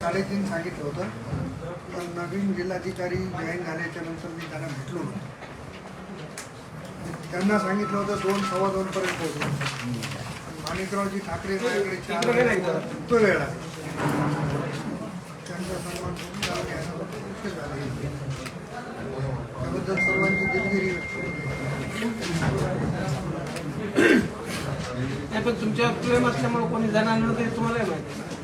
साडेतीन सांगितलं होतं. पण नवीन जिल्हाधिकारी जॉईन झाल्याच्यानंतर मी त्यांना भेटलो त्यांना सांगितलं होतं दोन सव्वा दोन पर्यंत पोहोचलो माणिकरावजी ठाकरे माझ्याकडे चार तो वेळ आहे त्यांचा सन्मान. त्याबद्दल सर्वांची दिलगिरी पण तुमच्या प्रेम असल्यामुळे कोणी जाणार नव्हते तुम्हालाही माहिती.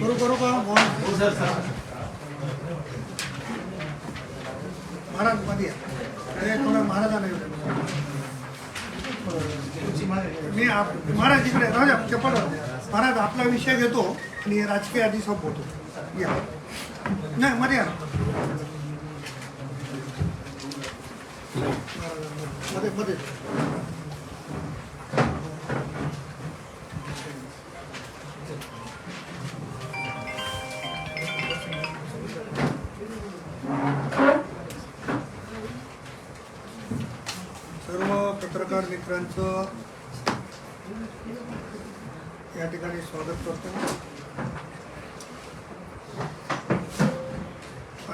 करू करू का? मोहन महाराजमध्ये या. थोडा महाराजांना. मी आप- महाराज इकडे राजा चप्पल. महाराज आपला विषय घेतो आणि राजकीय आधी संपवतो. या. नाही मध्ये या मध्ये मध्ये सर्व पत्रकार मित्रांचं या ठिकाणी स्वागत करतो.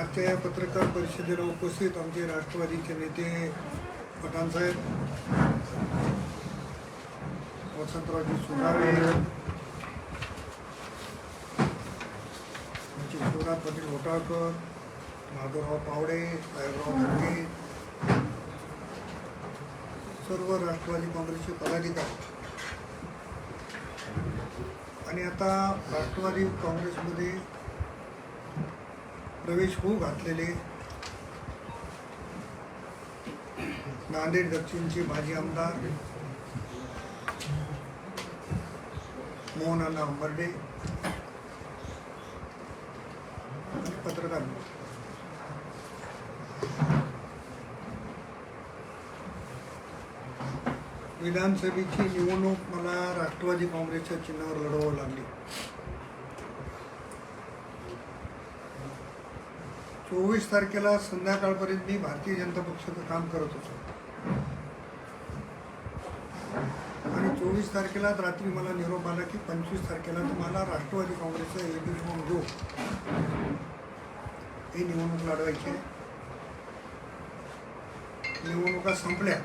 आजच्या या पत्रकार परिषदेला उपस्थित आमचे राष्ट्रवादीचे नेते पठाण साहेब वसंतरावजी सुनावे आमचे शिवराज पाटील होटाळकर माधवराव पावडे साहेबराव धर्गे सर्व राष्ट्रवादी काँग्रेसचे पदाधिकारी. आणि आता राष्ट्रवादी काँग्रेसमध्ये प्रवेश होऊ घातलेले. नांदेड दक्षिणचे माजी आमदार मोहन अण्णा अंबर्डे पत्रकार. विधानसभेची निवडणूक मला राष्ट्रवादी काँग्रेसच्या चिन्हावर लढवावं लागली. चोवीस तारखेला संध्याकाळपर्यंत मी भारतीय जनता पक्षाचं काम करत होतो. आणि चोवीस तारखेला रात्री मला निरोप आला की पंचवीस तारखेला तुम्हाला राष्ट्रवादी काँग्रेसचा एबी फॉर्म घेऊ ही निवडणूक लढवायची आहे. निवडणुका संपल्या.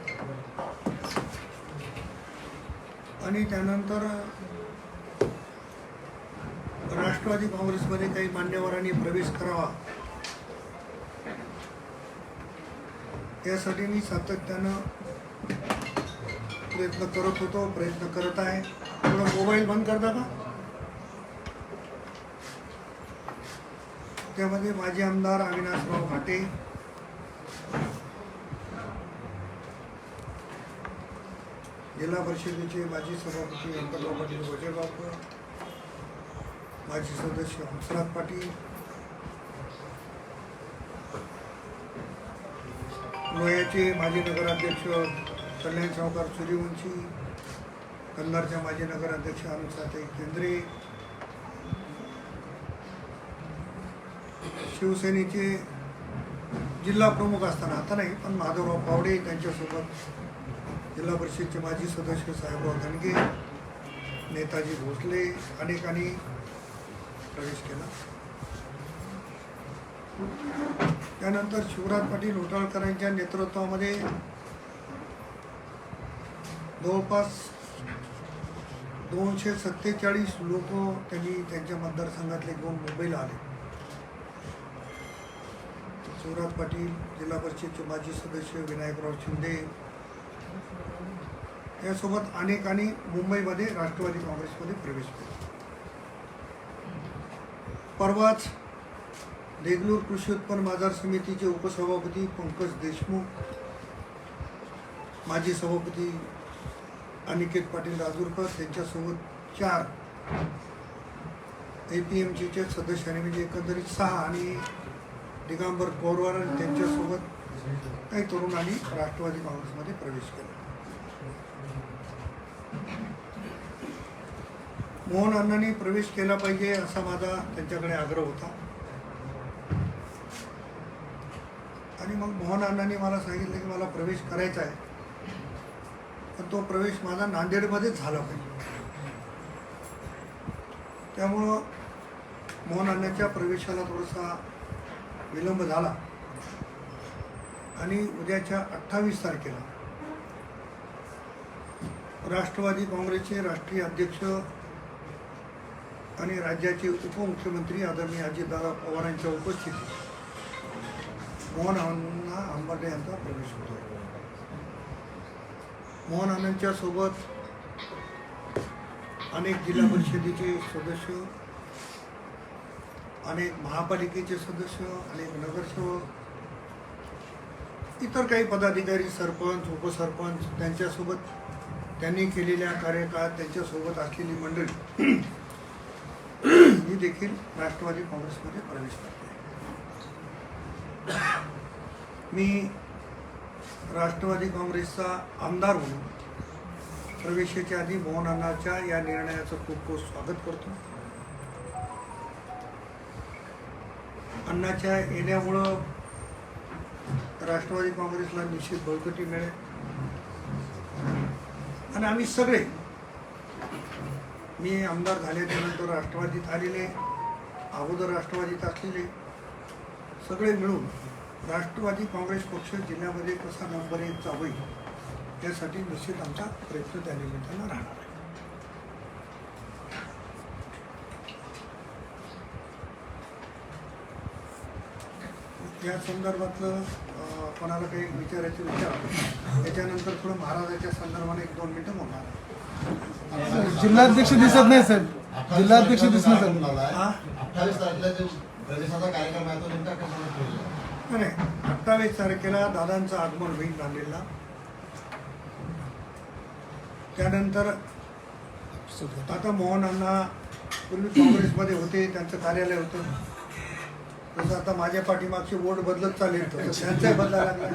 आणि त्यानंतर राष्ट्रवादी काँग्रेसमध्ये काही मान्यवरांनी प्रवेश करावा. यासाठी मी सातत्यानं प्रयत्न करत होतो प्रयत्न करत आहे. थोडं मोबाईल बंद करता का? त्यामध्ये माजी आमदार अविनाशराव घाटे जिल्हा परिषदेचे माजी सभापती व्यंकटराव पाटील वजेबापूर माजी सदस्य हंसराज पाटील. लोह्याचे माजी नगराध्यक्ष कल्याण सावकार सूर्यवंशी कंधारच्या माजी नगराध्यक्ष अनुसाताई केंद्रे शिवसेनेचे जिल्हा प्रमुख असताना आता नाही पण माधवराव पावडे त्यांच्यासोबत जिल्हा परिषदचे माजी सदस्य साहेबराव धनगे नेताजी भोसले अनेकांनी प्रवेश केला. त्यानंतर शिवराज पाटील होटाळकरांच्या नेतृत्वामध्ये जवळपास दोनशे सत्तेचाळीस लोक त्यांनी त्यांच्या मतदारसंघातले घेऊन मुंबईला आले. शिवराज पाटील जिल्हा परिषदचे माजी सदस्य विनायकराव शिंदे यासोबत अनेकांनी मुंबईमध्ये राष्ट्रवादी काँग्रेसमध्ये प्रवेश केला. परवाच देगलूर कृषी उत्पन्न बाजार समितीचे उपसभापती पंकज देशमुख माजी सभापती अनिकेत पाटील राजूरकर त्यांच्यासोबत चार ए पी एम सीच्या सदस्यांनी म्हणजे एकंदरीत सहा आणि दिगांबर पौरवार आणि त्यांच्यासोबत काही तरुणांनी राष्ट्रवादी काँग्रेसमध्ये प्रवेश केला. मोहन अण्णांनी प्रवेश केला पाहिजे असा माझा त्यांच्याकडे आग्रह होता. आणि मग मोहन अण्णांनी मला सांगितलं की मला प्रवेश करायचा आहे. पण तो प्रवेश माझा नांदेडमध्येच झाला पाहिजे त्यामुळं मोहन अण्णाच्या प्रवेशाला थोडासा विलंब झाला. आणि उद्याच्या अठ्ठावीस तारखेला राष्ट्रवादी काँग्रेसचे राष्ट्रीय अध्यक्ष आणि राज्याचे उपमुख्यमंत्री आदरणीय अजितदादा पवारांच्या उपस्थितीत मोहन अण्णा आंबाडे यांचा प्रवेश होतो. मोहन अण्णांच्या सोबत अनेक जिल्हा परिषदेचे सदस्य अनेक महापालिकेचे सदस्य अनेक नगरसेवक इतर काही पदाधिकारी सरपंच उपसरपंच त्यांच्यासोबत त्यांनी केलेल्या कार्यकाळात त्यांच्यासोबत असलेली मंडळी ही देखील राष्ट्रवादी काँग्रेसमध्ये प्रवेश करते. मी राष्ट्रवादी काँग्रेसचा आमदार म्हणून प्रवेशाच्या आधी मोहन अण्णाच्या या निर्णयाचं खूप खूप स्वागत करतो. अण्णाच्या येण्यामुळं राष्ट्रवादी काँग्रेसला निश्चित बळकटी मिळेल. आणि आम्ही सगळे मी आमदार झाल्याच्यानंतर राष्ट्रवादीत आलेले अगोदर राष्ट्रवादीत असलेले सगळे मिळून राष्ट्रवादी काँग्रेस पक्ष जिल्ह्यामध्ये कसा नंबर एकचा होईल यासाठी निश्चित आमचा प्रयत्न त्या निमित्तानं राहणार आहे. या संदर्भातलं कोणाला काही विचारायचे विचार? त्याच्यानंतर थोडं महाराजाच्या संदर्भाने एक दोन मिनिटं बोलणार जिल्हाध्यक्ष दिसत नाही साहेब जिल्हाध्यक्ष दिसत नाही? अठ्ठावीस तारखेला जो प्रवेशाचा कार्यक्रम आहे तो नेमका ठेवला नाही अठ्ठावीस तारखेला दादांचं आगमन होईल झालेला त्यानंतर आता मोहनांना पूर्वी काँग्रेसमध्ये होते त्यांचं कार्यालय होतं. तसं आता माझ्या पाठीमागचे वोट बदलत चालेल तसं त्यांचाही बदला लागला.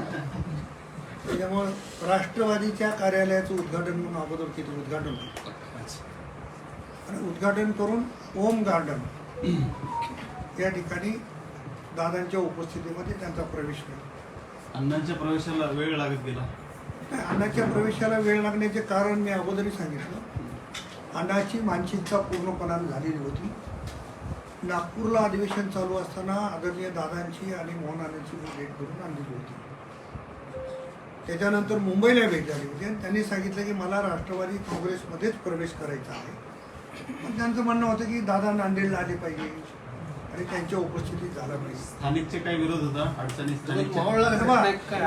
त्याच्यामुळं राष्ट्रवादीच्या कार्यालयाचं उद्घाटन म्हणून अगोदर किती उद्घाटन. होतं आणि उद्घाटन करून ओम गार्डन या ठिकाणी दादांच्या उपस्थितीमध्ये त्यांचा प्रवेश होईल अण्णांच्या प्रवेशाला वेळ लागत गेला. नाही, अण्णाच्या प्रवेशाला वेळ लागण्याचे कारण मी अगोदरही सांगितलं. अण्णाची मानसिकता पूर्णपणाने झालेली होती. नागपूरला अधिवेशन चालू असताना आदरणीय दादांची आणि मोहन मी भेट करून आणलेली होती. त्याच्यानंतर मुंबईला भेट झाली होती आणि त्यांनी सांगितलं की मला राष्ट्रवादी काँग्रेसमध्येच प्रवेश करायचा आहे. पण त्यांचं म्हणणं होतं की दादा नांदेडला आले पाहिजे. आणि त्यांच्या उपस्थितीत झाला पाहिजे स्थानिकचे काही विरोध होता अडचणी स्थानिकच्या मावळला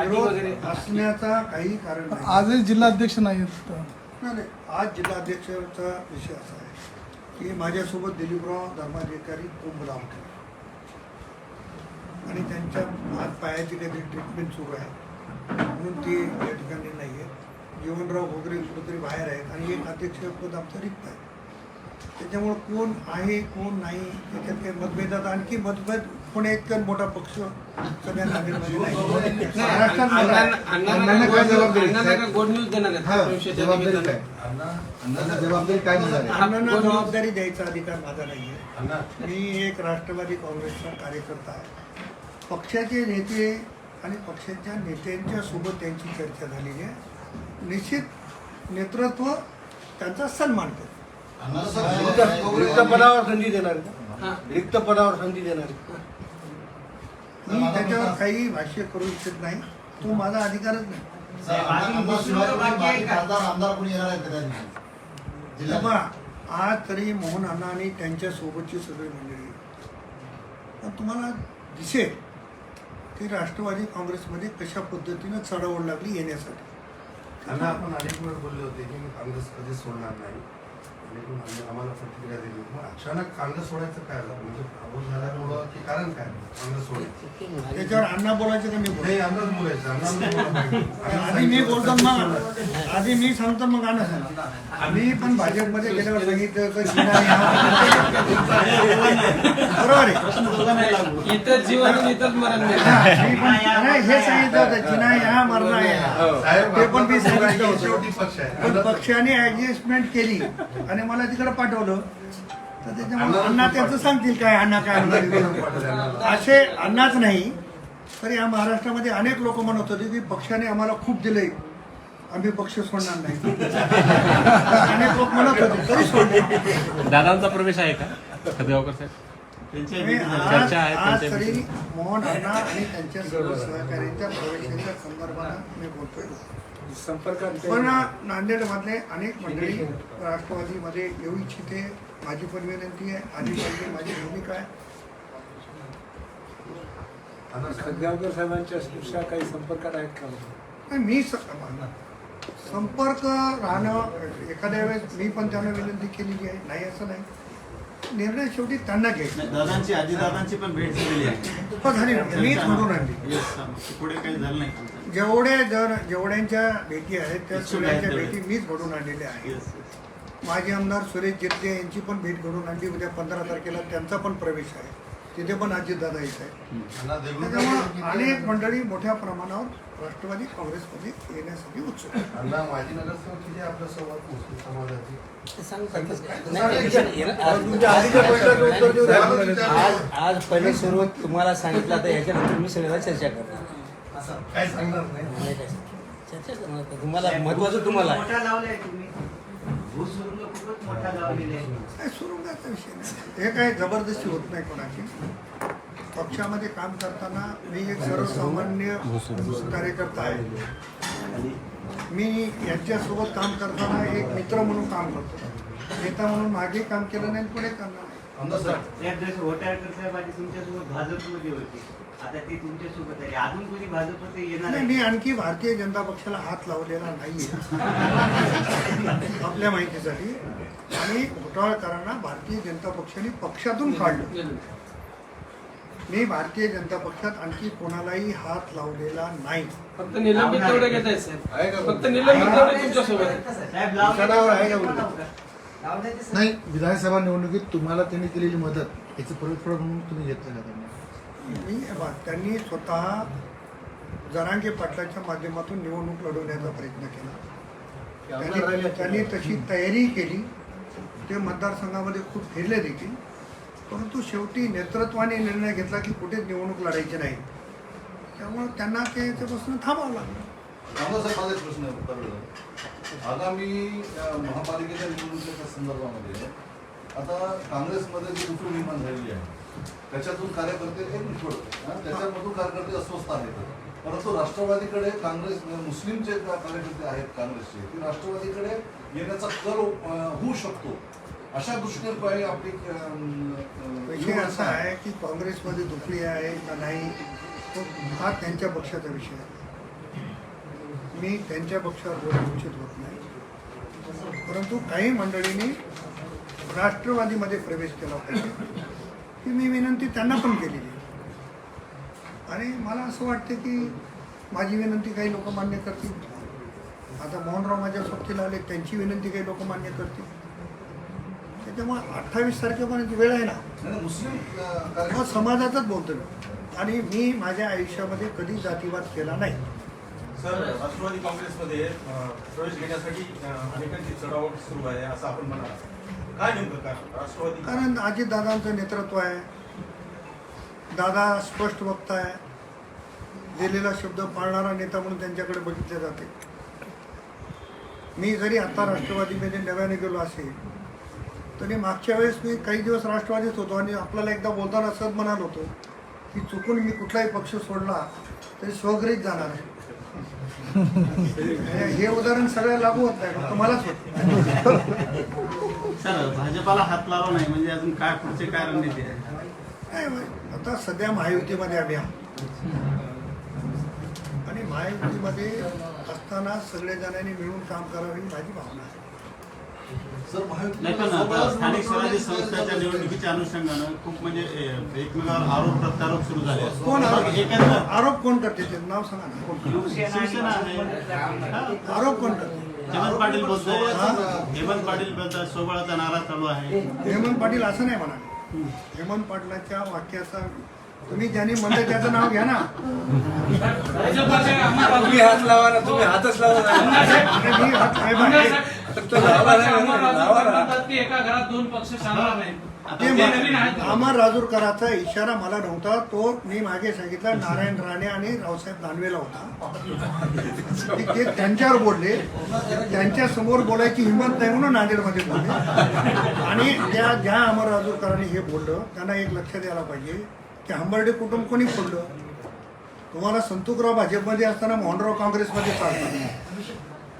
विरोध असण्याचा काही कारण नाही. आजही जिल्हाध्यक्ष नाही आहेत नाही नाही. आज जिल्हाध्यक्षाचा विषय असा आहे की माझ्यासोबत दिलीपराव धर्माधिकारी कुंभला होते आणि त्यांच्या आज पायाची काहीतरी ट्रीटमेंट सुरू आहे म्हणून ते या ठिकाणी नाही आहे जीवनराव घोगरे कुठेतरी बाहेर आहेत आणि एक अध्यक्षपद आमचं रिक्त आहे. त्याच्यामुळं कोण आहे कोण नाही याच्यात काही मतभेदात आणखी मतभेद पुणे इतका मोठा पक्ष जबाबदारी? अण्णांना गोड न्यूज देणार आहेत? हा, प्रवेशाच्या जबाबदारी निमित्तानं. काय? अण्णांना जबाबदारी काय दिली आहे? अण्णांना जबाबदारी द्यायचा अधिकार माझा नाही आहे. मी एक राष्ट्रवादी काँग्रेसचा कार्यकर्ता आहे. पक्षाचे नेते आणि पक्षाच्या नेत्यांच्या सोबत त्यांची चर्चा झालेली आहे. निश्चित नेतृत्व त्यांचा सन्मान करतो. रिक्त पदावर संधी देणार का? हा. रिक्त पदावर संधी देणार मी त्याच्यावर काही भाष्य करू इच्छित नाही. तो माझा अधिकारच नाही. आमदार कोणी येणार का आज तरी मोहन अण्णा आणि त्यांच्या सोबतची सगळी मंडळी. पण तुम्हाला दिसेल की राष्ट्रवादी काँग्रेसमध्ये कशा पद्धतीनं चढावड लागली येण्यासाठी. त्यांना आपण अनेक वेळ बोलले होते की मी काँग्रेस कधीच सोडणार नाही. पण आम्ही- आम्हाला प्रतिक्रिया दिली. मग अचानक काँग्रेस सोडायचं काय झालं? म्हणजे प्रबोध झाल्यामुळं की कारण काय काँग्रेस सोडायचं त्याच्यावर अण्णा बोलायचं का मी नाही आमदार बोलायचं. पाहिजे. आधी मी बोलतो मग आधी मी सांगतो मग अण्णा सांगतो आम्ही पण भाजपमध्ये गेल्यावर सांगितलं तर बरोबर आहे. इथंच जीवन इथंच मरण नाही. हे सांगितलं होतं जिना या मरणा या साहेब, ते पण मी सांगितलं होतं. पक्षाने ऍडजस्टमेंट केली. आणि मला तिकडे पाठवलं. तर त्याच्यामुळे अण्णा त्याचं सांगतील काय अण्णा काय म्हणणार. असे अण्णाच नाही तर या महाराष्ट्रामध्ये अनेक लोक म्हणत होते की पक्षाने आम्हाला खूप दिले आम्ही पक्ष सोडणार नाही. अनेक लोक म्हणत होते तरी सोडले. दादांचा प्रवेश आहे का? खदेगावकर साहेब? आज तरी मोहन अण्णा आणि त्यांच्या सर्व सहकार्यांच्या प्रवेशाच्या संदर्भात मी बोलतोय. संपर्कात पण नांदेड मधले अनेक मंडळी राष्ट्रवादीमध्ये येऊ इच्छिते. माझी पण विनंती आहे. आधी पाहिजे माझी भूमिका आहे. खदगावकर साहेबांच्या सुशा काही संपर्कात आहेत का? नाही, मी संपर्क राहणं एखाद्या वेळेस मी पण त्यांना विनंती केलेली आहे. नाही असं नाही. निर्णय शेवटी त्यांना घ्यायचा. दादांची आजी दादांची पण भेट झालेली आहे. मीच म्हणून आणली पुढे काही झालं नाही. जेवढे जर जेवढ्यांच्या भेटी आहेत त्या सगळ्यांच्या तेवढे. भेटी मीच घडून आणलेल्या आहेत. माजी आमदार सुरेश जिरते यांची पण भेट घडून आणली. उद्या पंधरा तारखेला त्यांचा पण प्रवेश आहे. तिथे पण अजितदादा येत आहे त्याच्यामुळे अनेक मंडळी मोठ्या प्रमाणावर राष्ट्रवादी काँग्रेसमध्ये येण्यासाठी उत्सुक. आज आज पहिले सुरू तुम्हाला सांगितलं तर ह्याच्यानंतर मी सगळ्याला चर्चा करणार. असं. काय सांगणार नाही. नाही काय. चर्चा करणार तर तुम्हाला महत्वाचं तुम्हाला आहे. मोठा लावलाय तुम्ही. भूसुरुंग खूपच मोठा लावलेला आहे. काय सुरुंगाचा विषय नाही. हे काय जबरदस्ती होत नाही कोणाची? पक्षामध्ये काम करताना मी एक सर्वसामान्य कार्यकर्ता आहे. मी यांच्यासोबत काम करताना एक मित्र म्हणून काम करतो. नेता म्हणून मागे काम केलं नाही आणि पुढे करणार नाही. साहेब त्या दिवशी होटाळकर साहेब आधी तुमच्यासोबत भाजपमध्ये होते आता ते तुमच्यासोबत आहे. अजून कोणी भाजपमध्ये येणार नाही आहे? मी आणखी भारतीय जनता पक्षाला हात लावलेला नाहीये. आपल्या माहितीसाठी. आणि घोटाळकरांना भारतीय जनता पक्षाने पक्षातून काढलं. मी भारतीय जनता पक्षात आणखी कोणालाही हात लावलेला नाही. फक्त निलंबित तेवढे फक्त निलंबित तेवढे तुमच्यासोबत आहेत. साहेब निशाणावर आहे का? उलट? लावण्याचे नाही विधानसभा निवडणुकीत तुम्हाला त्यांनी केलेली मदत याचं परतफेड म्हणून तुम्ही घेतलं का त्यांना मी हे बघ, त्यांनी स्वतः जरांगे पाटलाच्या माध्यमातून निवडणूक लढवण्याचा प्रयत्न केला. त्यांनी त्यांनी तशी तयारी केली. ते मतदारसंघामध्ये खूप फिरले देखील. परंतु शेवटी नेतृत्वाने निर्णय घेतला की कुठेच निवडणूक लढायची नाही. त्यामुळे त्यांना ते त्यापासून थांबावं लागलं. आगामी महापालिकेच्या निवडणुकीच्या संदर्भामध्ये आता काँग्रेसमध्ये जी दुसरी निर्माण झालेली आहे त्याच्यातून कार्यकर्ते एक निष्फळ हा, त्याच्यामधून कार्यकर्ते अस्वस्थ आहेत. परंतु राष्ट्रवादीकडे काँग्रेस मुस्लिम जे कार्यकर्ते आहेत काँग्रेसचे ते राष्ट्रवादीकडे येण्याचा कल होऊ शकतो अशा दृष्टीने काही आपली विषय असा आहे की काँग्रेसमध्ये दुखली आहे का नाही हा त्यांच्या पक्षाचा विषय आहे. मी त्यांच्या पक्षावर बोलू इच्छित होत नाही. परंतु काही मंडळींनी राष्ट्रवादीमध्ये प्रवेश केला पाहिजे. ही मी विनंती त्यांना पण केलेली आणि मला असं वाटतं की माझी विनंती काही लोक मान्य करतील. आता मोहनराव माझ्या सोबतीला आले त्यांची विनंती काही लोक मान्य करतील. त्याच्यामुळे अठ्ठावीस तारखेपर्यंत वेळ आहे ना. मुस्लिम समाजाचाच बोलतो मी आणि मी माझ्या आयुष्यामध्ये कधी जातीवाद केला नाही. सर राष्ट्रवादी काँग्रेसमध्ये प्रवेश घेण्यासाठी अनेकांची चढावट सुरू आहे असं आपण म्हणाल. काय नेमकं कारण? राष्ट्रवादी कारण अजितदादांचं नेतृत्व आहे. दादा स्पष्ट वक्ता आहे दिलेला शब्द पाळणारा नेता म्हणून त्यांच्याकडे बघितले जाते. मी जरी आता राष्ट्रवादीमध्ये नव्याने गेलो असेल तरी मागच्या वेळेस मी काही दिवस राष्ट्रवादीच होतो आणि आपल्याला एकदा बोलताना असंच म्हणाल होतो की चुकून मी कुठलाही पक्ष सोडला तरी स्वगृहीत जाणार आहे. हे- उदाहरण सगळ्या लागू होत नाही फक्त मलाच होत सर भाजपाला हात लावा नाही म्हणजे अजून काय पुढचे काय रणनीती आहे. आता सध्या महायुतीमध्ये आम्ही आहोत. आणि महायुतीमध्ये असताना सगळे जणांनी मिळून काम करावे ही माझी भावना आहे. नाही पण आता स्थानिक स्वराज्य संस्थाच्या निवडणुकीच्या अनुषंगानं खूप म्हणजे ए, एकमेकावर आरोप प्रत्यारोप सुरू झाले आहेत. कोण आरोप एकंदर आरोप कोण करते ते? नाव सांगा ना. कोण करते? शिवसेना आहे. हा. आरोप कोण करते? हेमंत पाटील बोलतोय? हेमंत पाटील बोलतात सोबळाचा नारा चालू आहे. हेमंत पाटील असं नाही म्हणाले. हेमंत पाटलाच्या वाक्याचा तुम्ही ज्यांनी म्हणलं त्याचं नाव घ्या ना. तुम्ही हात लावा ना तुम्ही हातच लावा ना. आणि मी हात- बघा, हे- एका घरात दोन पक्ष चालणार नाही राजूरकराचा इशारा मला नव्हता. तो मी मागे सांगितला नारायण राणे आणि रावसाहेब दानवेला होता. ते- त्यांच्यावर बोलले. त्यांच्यासमोर बोलायची हिंमत नाही म्हणून नांदेडमध्ये बोलले. आणि त्या ज्या अमर राजूरकरांनी हे बोललं त्यांना एक लक्ष द्यायला पाहिजे की हंबर्डे कुटुंब कोणी फोडलं? तुम्हाला संतुकराव भाजपमध्ये असताना मोहनराव काँग्रेसमध्ये चालतात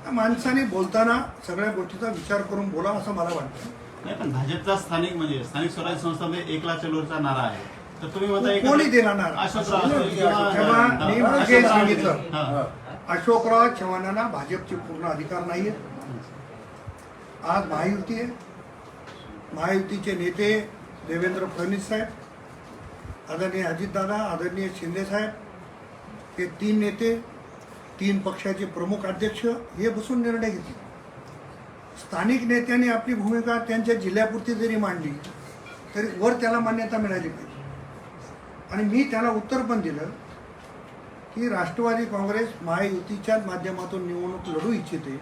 माणसाने बोलताना सगळ्या गोष्टीचा विचार करून बोला असं मला वाटतं नाही पण भाजपचा स्थानिक म्हणजे स्थानिक स्वराज्य संस्थामध्ये एक लाख चलोरचा नारा आहे तर तुम्ही कोणी दिला नारा? अशोकराव किंवा- तेव्हा सांगितलं. हा. अशोकराव चव्हाणांना भाजपचे पूर्ण अधिकार नाही आज महायुती आहे महायुतीचे नेते देवेंद्र फडणवीस साहेब आदरणीय अजितदादा आदरणीय शिंदे साहेब हे तीन नेते तीन पक्षाचे प्रमुख अध्यक्ष हे बसून निर्णय घेतले. स्थानिक नेत्यांनी आपली भूमिका त्यांच्या जिल्ह्यापुरती जरी मांडली तरी वर त्याला मान्यता मिळाली पाहिजे. आणि मी त्याला उत्तर पण दिलं की राष्ट्रवादी काँग्रेस महायुतीच्या माध्यमातून निवडणूक लढू इच्छिते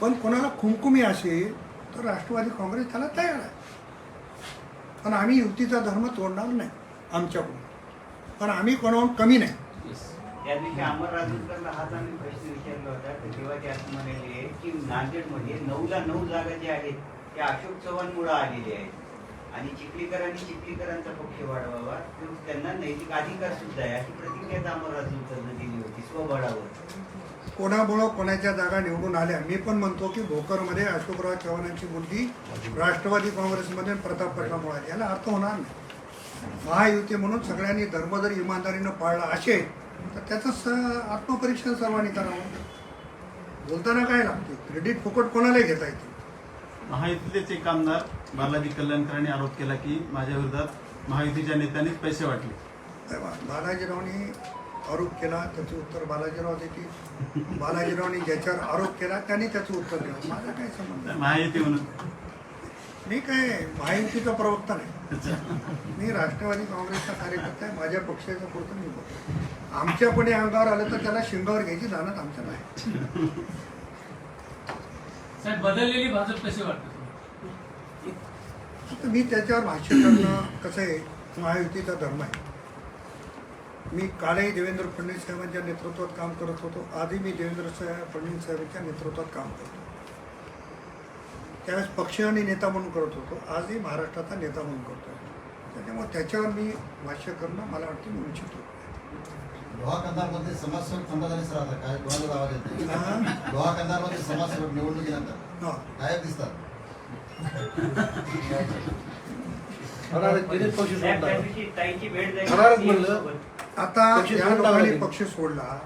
पण कोणाला खुमखुमी असेल तर राष्ट्रवादी काँग्रेस त्याला तयार आहे. पण आम्ही युतीचा धर्म तोडणार नाही आमच्याकडून. पण आम्ही कोणाहून कमी नाही. त्या दिवशी अमर राजूरकरला हाच आम्ही प्रश्न विचारला होता. तर तेव्हा ते असं म्हणाले की नांदेडमध्ये नऊला नऊ जागा ज्या आहेत त्या अशोक चव्हाणमुळं आलेल्या आहेत. आणि चिखलीकरांनी चिखलीकरांचा पक्ष वाढवावा. तर त्यांना नैतिक अधिकार सुद्धा आहे अशी प्रतिक्रिया अमर राजूरकरनं दिली होती स्वबळावर. कोणामुळं कोणाच्या जागा निवडून आल्या? मी पण म्हणतो की भोकरमध्ये अशोकराव चव्हाणांची मुलगी राष्ट्रवादी काँग्रेसमध्ये प्रताप पटलामुळे आली. याला अर्थ होणार नाही. महायुती म्हणून सगळ्यांनी धर्म जर इमानदारीनं पाळला असेल तर त्याचं स आत्मपरीक्षण सर्वांनी करावं. बोलताना काय लागते? क्रेडिट फुकट कोणालाही घेता येते? महायुतीचेच एक आमदार बालाजी कल्याणकरांनी आरोप केला की माझ्या विरोधात महायुतीच्या नेत्यांनीच पैसे वाटले. बालाजीरावनी आरोप केला त्याचं उत्तर बालाजीराव देतील. बालाजीरावनी ज्याच्यावर आरोप केला त्यांनी त्याचं उत्तर द्यावं माझा काय संबंध? महायुती म्हणून. मी काय महायुतीचा प्रवक्ता नाही. मी राष्ट्रवादी काँग्रेसचा कार्यकर्ता आहे. माझ्या पक्षाचं पुरतं मी बोलतो आमच्या कोणी अंगावर आलं तर त्याला शिंगावर घ्यायची जाणत आमच्या नाही. साहेब बदललेली भाजप कशी वाटते मी त्याच्यावर भाष्य करणं कसं आहे? महायुतीचा धर्म आहे. मी कालही देवेंद्र फडणवीस साहेबांच्या नेतृत्वात काम करत होतो. आजही मी देवेंद्र साहेब फडणवीस साहेबांच्या नेतृत्वात काम करतो. त्यावेळेस पक्ष आणि नेता म्हणून करत होतो. आजही महाराष्ट्राचा नेता म्हणून करतो त्याच्यामुळे त्याच्यावर मी भाष्य करणं मला वाटतं मी उचित होतं लोहा कंधारमध्ये समाजसेवक काय? कोणाला लावा देत? नाही लोहा कंधारमध्ये समाजसेवक निवडणुकीनंतर. गायब दिसतात. आता लोकांनी. पक्ष सोडला.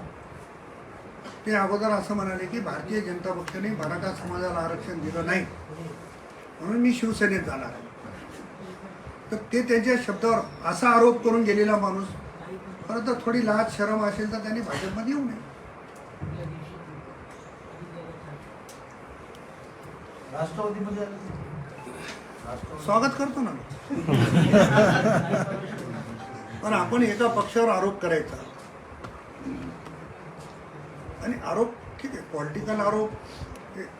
ते अगोदर असं म्हणाले की भारतीय जनता पक्षाने मराठा समाजाला आरक्षण दिलं नाही. म्हणून मी शिवसेनेत जाणार आहे. तर ते त्यांच्या शब्दावर असा आरोप करून गेलेला माणूस खरं तर थोडी लाज शरम असेल तर त्यांनी भाजपमध्ये येऊ नये. राष्ट्रवादीमध्ये स्वागत करतो ना मी. पण आपण एका पक्षावर आरोप करायचा. आणि आरोप ठीक आहे पॉलिटिकल आरोप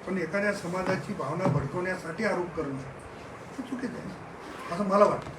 पण एखाद्या समाजाची भावना भडकवण्यासाठी आरोप करणं हे चुकीचं आहे. असं मला वाटतं.